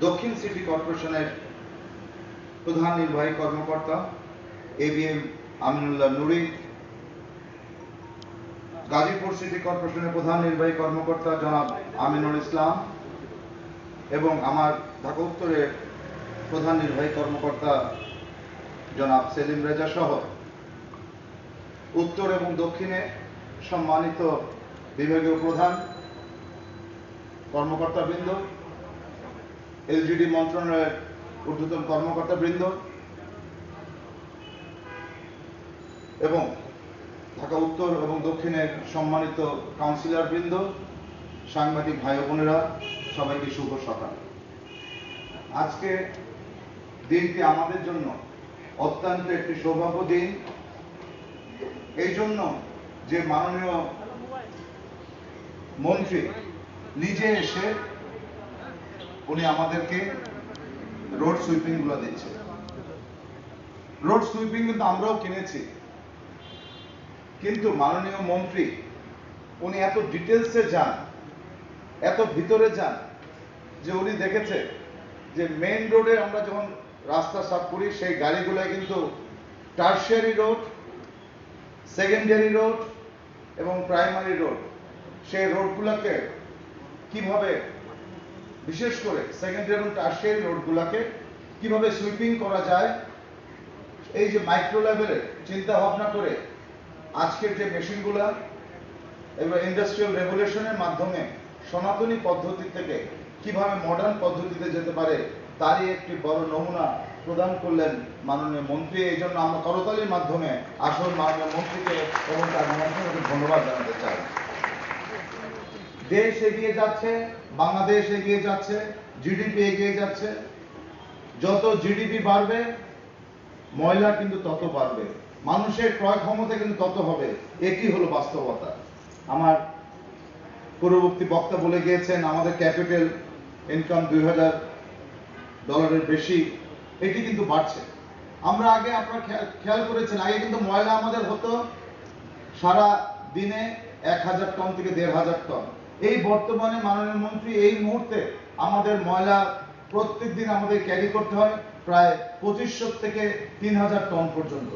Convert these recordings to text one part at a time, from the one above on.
দক্ষিণ সিটি কর্পোরেশনের প্রধান নির্বাহী কর্মকর্তা A B M Aminullah Noori, Gazipur city কর্পোরেশনের প্রধান নির্বাহী কর্মকর্তা জনাব আমিনুল ইসলাম এবং আমার ঢাকা উত্তরের প্রধান নির্বাহী কর্মকর্তা জনাব সেলিম রেজা সহ উত্তর এবং দক্ষিণে সম্মানিত বিভাগীয় প্রধান কর্মকর্তা বৃন্দ এলজিডি মন্ত্রণালয়ের ঊর্ধ্বতন কর্মকর্তা বৃন্দ এবং ঢাকা উত্তর এবং দক্ষিণের সম্মানিত কাউন্সিলর বৃন্দ সাংবাদিক ভাই বোনেরা, সবাইকে শুভ সকাল। আজকে দিনটি আমাদের জন্য অত্যন্ত একটি সৌভাগ্য দিন। এই জন্য যে মাননীয় মন্ত্রী নিজে এসে উনি আমাদেরকে রোড সুইপিংগুলো দিচ্ছে। রোড সুইপিং কিন্তু আমরাও কিনেছি। কিন্তু মাননীয় মন্ত্রী, উনি এত ডিটেলসে যান, এত ভিতরে যান, যে উনি দেখেছে যে মেইন রোডে আমরা যখন রাস্তা সাফ করি, সেই গাড়িগুলো কিন্তু টার্সিয়ারি রোড সেকেন্ডারি রোড এবং প্রাইমারি রোড সেই রোডগুলোকে কীভাবে বিশেষ করে সেকেন্ডারি এবং টার্সিয়ারি রোডগুলোকে কীভাবে সুইপিং করা যায়, এই যে মাইক্রো লেভেলে চিন্তা ভাবনা করে আজকের যে মেশিনগুলো এবং ইন্ডাস্ট্রিয়াল রেভলিউশনের মাধ্যমে সনাতনী পদ্ধতি থেকে কীভাবে মডার্ন পদ্ধতিতে যেতে পারে, তারই একটি বড় নমুনা প্রদান করলেন মাননীয় মন্ত্রী। এই জন্য আমরা করতালির মাধ্যমে আসল মাননীয় মন্ত্রীকে এবং তার মন্ত্রীকে ধন্যবাদ জানাতে চাই। দেশ এগিয়ে যাচ্ছে, বাংলাদেশ এগিয়ে যাচ্ছে জিডিপি এগিয়ে যাচ্ছে। যত জিডিপি বাড়বে, ময়লা কিন্তু তত বাড়বে। মানুষের ক্রয় ক্ষমতা কিন্তু তত হবে। এটি হলো বাস্তবতা। আমার পূর্ববর্তী বক্তা বলে গিয়েছেন, আমাদের ক্যাপিটাল ইনকাম দুই হাজার ডলারের বেশি, এটি কিন্তু বাড়ছে। আমরা আগে আপনারা খেয়াল- করেছেন, আগে কিন্তু ময়লা আমাদের হতো সারা দিনে এক হাজার টন থেকে দেড় হাজার টন। এই বর্তমানে মাননীয় মন্ত্রী এই মুহূর্তে আমাদের ময়লা প্রত্যেক দিন আমাদের ক্যারি করতে হয়, প্রায় পঁচিশশো থেকে তিন হাজার টন পর্যন্ত।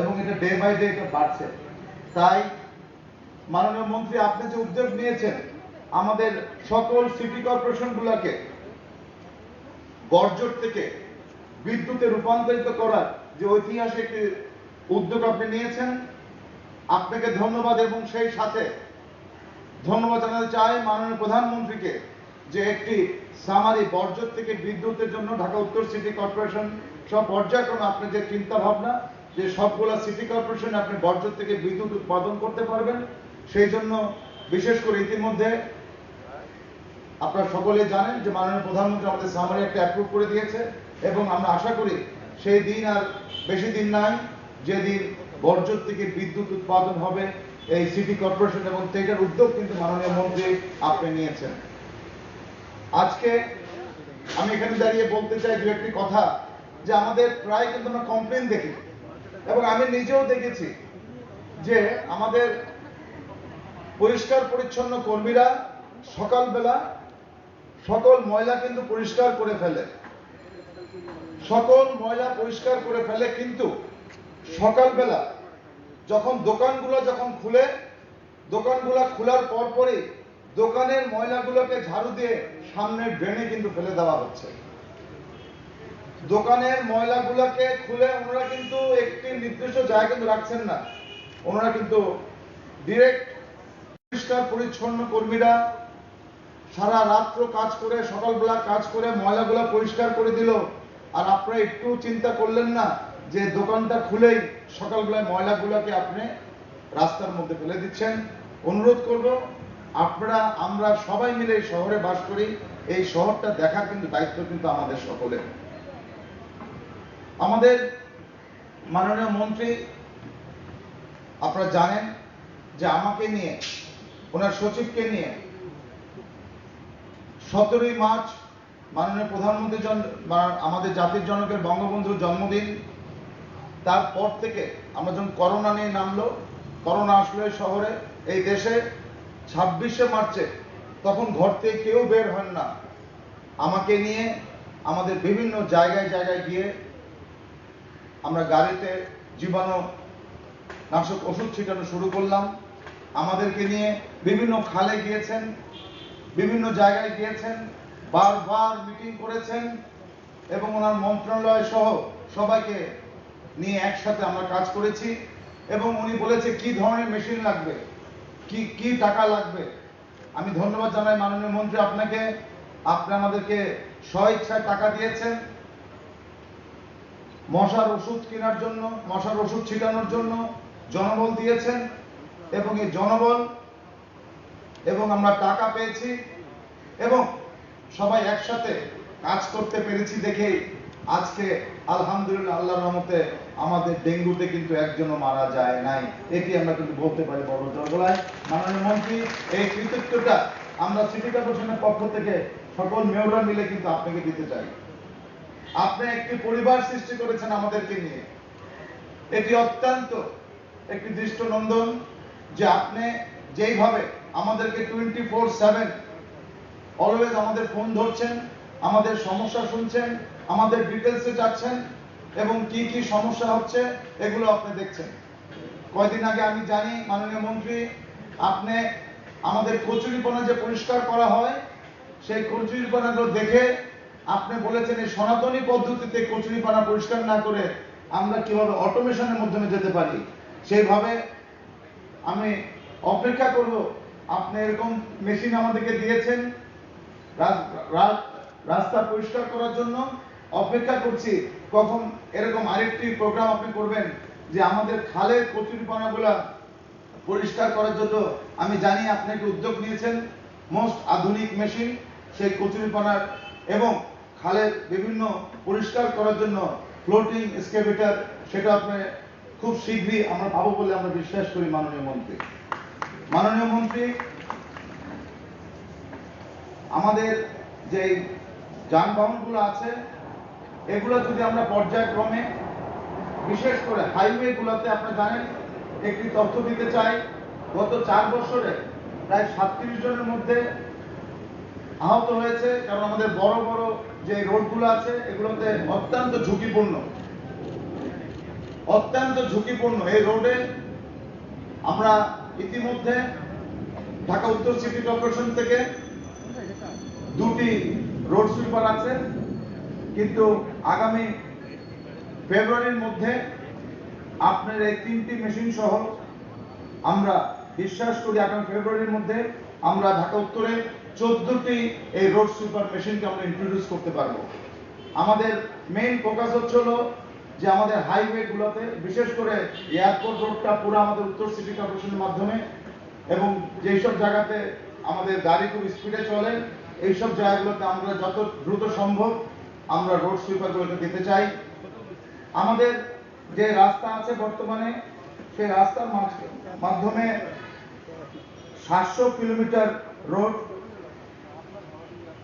এবং এটা ডে বাই ডে এটা বাড়ছে। তাই মাননীয় মন্ত্রী, আপনি যে উদ্যোগ নিয়েছেন, আমাদের সকল সিটি কর্পোরেশন গুলাকে বর্জ্য থেকে বিদ্যুতে রূপান্তরিত করার যে ঐতিহাসিক উদ্যোগ আপনি নিয়েছেন, আপনাকে ধন্যবাদ এবং সেই সাথে ধন্যবাদ জানাতে চাই মাননীয় প্রধানমন্ত্রীকে যে একটি সামারি বর্জ্য থেকে বিদ্যুতের জন্য ঢাকা উত্তর সিটি কর্পোরেশন সব পর্যায়ক্রমে আপনি যে চিন্তা ভাবনা যে সবগুলা সিটি কর্পোরেশন আপনি বর্জ্য থেকে বিদ্যুৎ উৎপাদন করতে পারবেন, সেই জন্য বিশেষ করে ইতিমধ্যে আপনারা সকলে জানেন যে মাননীয় প্রধানমন্ত্রী আমাদের সামারি একটা অ্যাপ্রুভ করে দিয়েছে এবং আমরা আশা করি সেই দিন আর বেশি দিন নাই, যেদিন বর্জ্য থেকে বিদ্যুৎ উৎপাদন হবে এই সিটি কর্পোরেশন এবং সেইটার উদ্যোগ কিন্তু মাননীয় মন্ত্রী আপনি নিয়েছেন। আজকে আমি এখানে দাঁড়িয়ে বলতে চাই দু একটি কথা, যে আমাদের প্রায় কিন্তু আমরা কমপ্লেন দেখি এবং আমি নিজেও দেখেছি যে আমাদের পরিষ্কার পরিচ্ছন্ন কর্মীরা সকালবেলা সকল ময়লা কিন্তু পরিষ্কার করে ফেলে। সকল ময়লা পরিষ্কার করে ফেলে, কিন্তু সকালবেলা যখন দোকানগুলো যখন খুলে, দোকানগুলো খোলার পরপরই দোকানের ময়লাগুলোকে ঝাড়ু দিয়ে সামনের ড্রেনে কিন্তু ফেলে দেওয়া হচ্ছে। দোকানের ময়লাগুলোকে খুলে ওনারা কিন্তু একটি নির্দিষ্ট জায়গা কিন্তু রাখছেন না। ওনারা কিন্তু ডিরেক্ট পরিষ্কার পরিচ্ছন্ন কর্মীরা সারা রাত্র কাজ করে, সকালবেলা কাজ করে ময়লাগুলো পরিষ্কার করে দিল। আর আপনারা একটু চিন্তা করলেন না যে দোকানটা খুলেই সকালবেলায় ময়লাগুলোকে আপনি রাস্তার মধ্যে ফেলে দিচ্ছেন, অনুরোধ করব আপনারা, আমরা সবাই মিলে শহরে বাস করি, এই শহরটা দেখার কিন্তু দায়িত্ব কিন্তু আমাদের সকলের। আমাদের মাননীয় মন্ত্রী, আপনারা জানেন যে আমাকে নিয়ে, ওনার সচিবকে নিয়ে সতেরোই মার্চ মাননীয় প্রধানমন্ত্রী আমাদের জাতির জনকের বঙ্গবন্ধুর জন্মদিন তারপর থেকে আমরা যখন করোনা নিয়ে নামলো, করোনা আসলো শহরে, এই দেশে, ছাব্বিশে মার্চে, তখন ঘর থেকে কেউ বের হন না। আমাকে নিয়ে আমাদের বিভিন্ন জায়গায় জায়গায় গিয়ে আমরা গাড়িতে জীবাণু নাশক ওষুধ ছিটানো শুরু করলাম। আমাদেরকে নিয়ে বিভিন্ন খালে গিয়েছেন, বিভিন্ন জায়গায় গিয়েছেন, বারবার মিটিং করেছেন এবং ওনার মন্ত্রণালয় সহ সবাইকে নিয়ে একসাথে আমরা কাজ করেছি এবং উনি বলেছে, কি ধরনের মেশিন লাগবে? কি কি টাকা লাগবে? আমি ধন্যবাদ জানাই মাননীয় মন্ত্রী আপনাকে। আপনি আমাদেরকে স্বইচ্ছায় টাকা দিয়েছেন। মশার ওষুধ কেনার জন্য, মশার ওষুধ ছিটানোর জন্য জনবল দিয়েছেন এবং এই জনবল এবং আমরা টাকা পেয়েছি এবং সবাই একসাথে কাজ করতে পেরেছি দেখেই আজকে আলহামদুলিল্লাহ আল্লাহর রহমতে আমাদের ডেঙ্গুতে কিন্তু একজনও মারা যায় নাই। এটি আমরা কিন্তু বলতে পারি বড় জগলায় মাননীয় মন্ত্রী, এই কৃতিত্বটা আমরা সিটি কর্পোরেশনের পক্ষ থেকে সকল মেয়ররা মিলে কিন্তু আপনাকে দিতে চাই। আপনি একটি পরিবার সৃষ্টি করেছেন আমাদেরকে নিয়ে। এটি অত্যন্ত একটি দৃষ্টনন্দন যে আপনি যেইভাবে আমাদেরকে টোয়েন্টি ফোর সেভেন অলওয়েজ আমাদের ফোন ধরছেন, আমাদের সমস্যা শুনছেন আমাদের ডিটেলসে যাচ্ছেন এবং কি কি সমস্যা হচ্ছে এগুলো আপনি দেখছেন। কয়দিন আগে আমি জানি, মাননীয় মন্ত্রী, আপনি আমাদের কচুরিপানা যে পরিষ্কার করা হয়, সেই কচুরিপানাগুলো দেখে আপনি বলেছেন এই সনাতনী পদ্ধতিতে কচুরিপানা পরিষ্কার না করে আমরা কীভাবে অটোমেশনের মাধ্যমে যেতে পারি। সেইভাবে আমি অপেক্ষা করব, আপনি এরকম মেশিন আমাদেরকে দিয়েছেন রাস- রাস্তা পরিষ্কার করার জন্য। অপেক্ষা করছি, কখন এরকম আরেকটি প্রোগ্রাম আপনি করবেন যে আমাদের খালের কচুরিপানাগুলা পরিষ্কার করার জন্য আমি জানি আপনি একটি উদ্যোগ নিয়েছেন মোস্ট আধুনিক মেশিন সেই কচুরিপানার এবং খালের বিভিন্ন পরিষ্কার করার জন্য ফ্লোটিং এক্সকেভেটর সেটা আপনি খুব শীঘ্রই আমরা পাবো বলে আমরা বিশ্বাস করি মাননীয় মন্ত্রী। মাননীয় মন্ত্রী, আমাদের যে যানবাহনগুলো আছে এগুলো যদি আমরা পর্যায়ক্রমে, বিশেষ করে হাইওয়ে গুলোতে আপনারা জানেন, একটি তথ্য দিতে চাই, গত চার বছরে প্রায় সাতত্রিশ জনের মধ্যে আহত হয়েছে, কারণ আমাদের বড় বড় যে রোডগুলো আছে, এগুলোতে অত্যন্ত ঝুঁকিপূর্ণ। অত্যন্ত ঝুঁকিপূর্ণ। এই রোডে আমরা ইতিমধ্যে ঢাকা উত্তর সিটি কর্পোরেশন থেকে দুটি রোড সুইপার আছে কিন্তু আগামী ফেব্রুয়ারির মধ্যে আপনার এই তিনটি মেশিন সহ আমরা বিশ্বাস করি আগামী ফেব্রুয়ারির মধ্যে আমরা ঢাকা উত্তরে চোদ্দটি এই রোড সুইপার মেশিনকে আমরা ইন্ট্রোডিউস করতে পারব। আমাদের মেইন ফোকাস হচ্ছে হলো যে আমাদের হাইওয়ে গুলোতে, বিশেষ করে এয়ারপোর্ট রোডটা পুরো আমাদের উত্তর সিটি কর্পোরেশনের মাধ্যমে এবং যেসব জায়গাতে আমাদের গাড়ি খুব স্পিডে চলে এইসব জায়গাগুলোতে আমরা যত দ্রুত সম্ভব আমরা রোড সুইপারগুলোকে দিতে চাই। আমাদের যে রাস্তা আছে বর্তমানে, সেই রাস্তার মাধ্যমে সাতশো কিলোমিটার রোড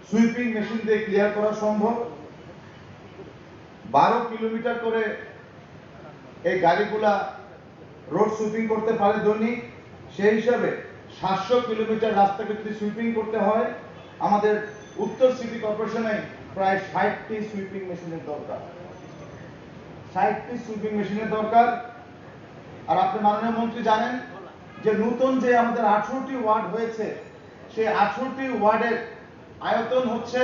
সুইপিং মেশিন দিয়ে ক্লিয়ার করা সম্ভব। বারো কিলোমিটার করে এই গাড়িগুলা রোড সুইপিং করতে পারে দৈনিক সেই হিসাবে সাতশো কিলোমিটার রাস্তাকে যদি সুইপিং করতে হয়, আমাদের উত্তর সিটি কর্পোরেশনে প্রায় ষাটটি সুইপিং মেশিনের দরকার। ষাটটি সুইপিং মেশিনের দরকার। আর আপনি মাননীয় মন্ত্রী জানেন যে নতুন যে আমাদের আঠারোটি ওয়ার্ড হয়েছে, সেই আঠারোটি ওয়ার্ডের আয়তন হচ্ছে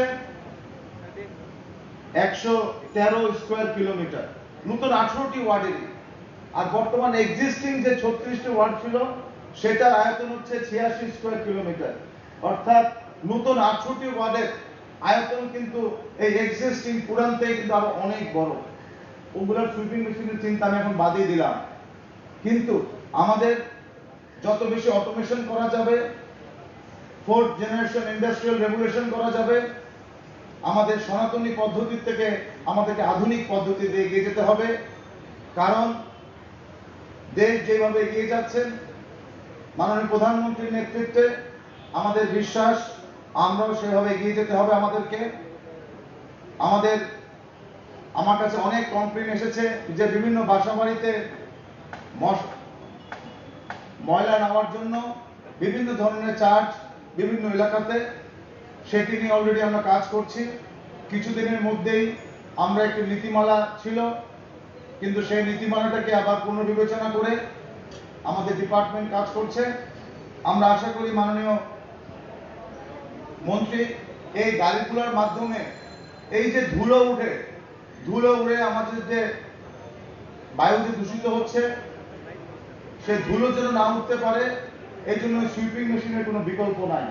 একশো তেরো স্কোয়ার কিলোমিটার নতুন আঠারোটি ওয়ার্ডেরই। আর বর্তমান এক্সিস্টিং যে ছত্রিশটি ওয়ার্ড ছিল, সেটার আয়তন হচ্ছে ছিয়াশি স্কোয়ার কিলোমিটার অর্থাৎ নতুন আঠারোটি ওয়ার্ডের আয়তন কিন্তু এই এক্সিস্টিং পুরান থেকে কিন্তু আরও অনেক বড়। ওগুলোর সুইপিং মেশিনের চিন্তা আমি এখন বাদিয়ে দিলাম। কিন্তু আমাদের যত বেশি অটোমেশন করা যাবে ফোর্থ জেনারেশন ইন্ডাস্ট্রিয়াল রেগুলেশন করা যাবে, আমাদের সনাতনী পদ্ধতি থেকে আমাদেরকে আধুনিক পদ্ধতিতে এগিয়ে যেতে হবে। কারণ দেশ যেভাবে এগিয়ে যাচ্ছেন, মাননীয় প্রধানমন্ত্রীর নেতৃত্বে আমাদের বিশ্বাস আমরাও সেভাবে এগিয়ে যেতে হবে আমাদেরকে। আমাদের, আমার কাছে অনেক কমপ্লেন এসেছে যে বিভিন্ন বাসা বাড়িতে মশ- ময়লা নেওয়ার জন্য বিভিন্ন ধরনের চার্জ বিভিন্ন এলাকাতে, সেটি নিয়ে অলরেডি আমরা কাজ করছি। কিছুদিনের মধ্যেই আমরা একটি নীতিমালা ছিল, কিন্তু সেই নীতিমালাটাকে আবার পুনর্বিবেচনা করে আমাদের ডিপার্টমেন্ট কাজ করছে। আমরা আশা করি মাননীয় মন্ত্রী, এই গাড়িগুলোর মাধ্যমে, এই যে ধুলো উঠে, ধুলো উড়ে আমাদের যে বায়ু যে দূষিত হচ্ছে, সে ধুলো যেন না উঠতে পারে, এই জন্য সুইপিং মেশিনের কোনো বিকল্প নাই।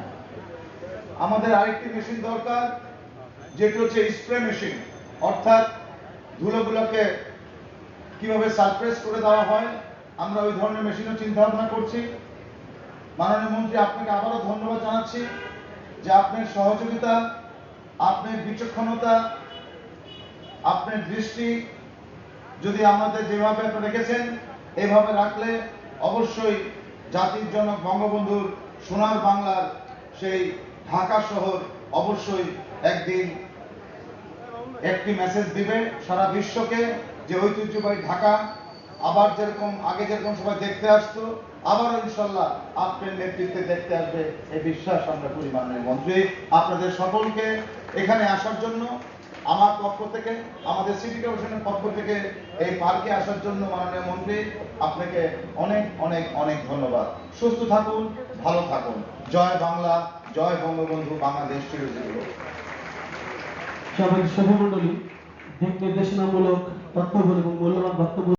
আমাদের আরেকটি মেশিন দরকার, যেটি হচ্ছে স্প্রে মেশিন অর্থাৎ ধুলোগুলোকে কীভাবে সারপ্রেস করে দেওয়া হয়, আমরা ওই ধরনের মেশিনও চিন্তা ভাবনা করছি। মাননীয় মন্ত্রী, আপনাকে আবারও ধন্যবাদ জানাচ্ছি। যে আপনার সহযোগিতা, আপনার বিচক্ষণতা, আপনার দৃষ্টি যদি আমাদের যেভাবে আপনি রেখেছেন, এভাবে রাখলে অবশ্যই জাতির জনক বঙ্গবন্ধুর সোনার বাংলার সেই ঢাকা শহর অবশ্যই একদিন একটি মেসেজ দিবে সারা বিশ্বকে যে ঐতিহ্যবাহী ঢাকা আবার যেরকম, আগে যেরকম সবাই দেখতে আসতো আবার ইনশাল্লাহ আপনার নেতৃত্বে দেখতে আসবে এই বিশ্বাস আমরা করি মাননীয় মন্ত্রী। আপনাদের সকলকে এখানে আসার জন্য, আমার পক্ষ থেকে, আমাদের সিটি কর্পোরেশনের পক্ষ থেকে এই পার্কে আসার জন্য মাননীয় মন্ত্রী, আপনাকে অনেক অনেক অনেক ধন্যবাদ। সুস্থ থাকুন, ভালো থাকুন। জয় বাংলা, জয় বঙ্গবন্ধু, বাংলাদেশ চিরজীবী সভামণ্ডলী দিক নির্দেশনামূলক বক্তব্য এবং মূল্যবান বক্তব্য